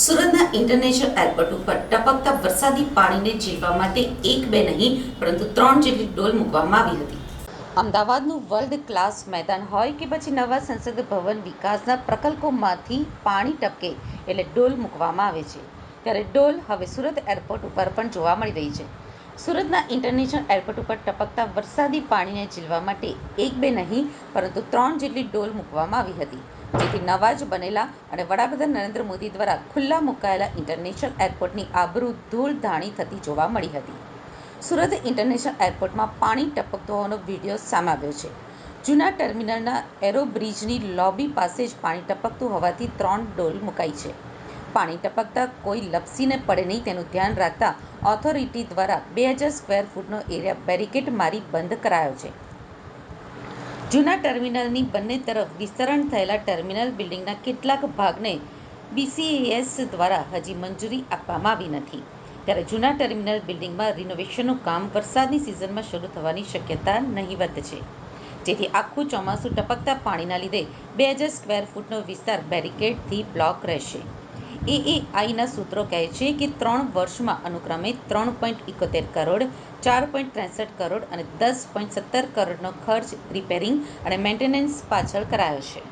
સુરતના international airport ઉપર ટપકતા વરસાદી પાણીને ઝીલવા માટે એક બે નહીં, પરંતુ ત્રણ જેટલી ડોલ મૂકવામાં આવી હતી. અમદાવાદનું વર્લ્ડ ક્લાસ મેદાન હોય કે પછી નવા સંસદ ભવન વિકાસના પ્રકલ્પોમાંથી પાણી ટપકે એટલે ડોલ મૂકવામાં આવે છે. ત્યારે ડોલ હવે સુરત એરપોર્ટ ઉપર પણ જોવા મળી રહી છે. સુરતના ઇન્ટરનેશનલ એરપોર્ટ ઉપર ટપકતા વરસાદી પાણીને ઝીલવા માટે એક બે નહીં, પરંતુ ત્રણ જેટલી ડોલ મૂકવામાં આવી હતી. જેથી નવા જ બનેલા અને વડાપ્રધાન નરેન્દ્ર મોદી દ્વારા ખુલ્લા મુકાયેલા ઇન્ટરનેશનલ એરપોર્ટની આબરૂ ધૂળધાણી થતી જોવા મળી હતી. સુરત ઇન્ટરનેશનલ એરપોર્ટમાં પાણી ટપકતું હોવાનો વીડિયો સામે આવ્યો છે. જૂના ટર્મિનલના એરો બ્રિજની લોબી પાસે જ પાણી ટપકતું હોવાથી ત્રણ ડોલ મુકાઈ છે. પાણી ટપકતા કોઈ લપસીને પડે નહીં તેનું ધ્યાન રાખતા ઓથોરિટી દ્વારા બે હજાર સ્ક્વેર ફૂટનો એરિયા બેરિકેડ મારી બંધ કરાયો છે. જૂના ટર્મિનલની બંને તરફ વિસ્તરણ થયેલા ટર્મિનલ બિલ્ડિંગના કેટલાક ભાગને બીસીએસ દ્વારા હજી મંજૂરી આપવામાં આવી નથી. ત્યારે જૂના ટર્મિનલ બિલ્ડિંગમાં રિનોવેશનનું કામ વરસાદની સિઝનમાં શરૂ થવાની શક્યતા નહીવત છે. જેથી આખું ચોમાસું ટપકતા પાણીના લીધે બે હજાર સ્ક્વેર ફૂટનો વિસ્તાર બેરિકેડથી બ્લોક રહેશે. એએઆઈના સૂત્રો કહે છે કે ત્રણ વર્ષમાં અનુક્રમે ત્રણ પોઈન્ટ ઇકોતેર કરોડ, ચાર પોઈન્ટ ત્રેસઠ કરોડ અને દસ પોઈન્ટ સત્તર કરોડનો ખર્ચ રિપેરિંગ અને મેન્ટેનન્સ પાછળ કરાયો છે.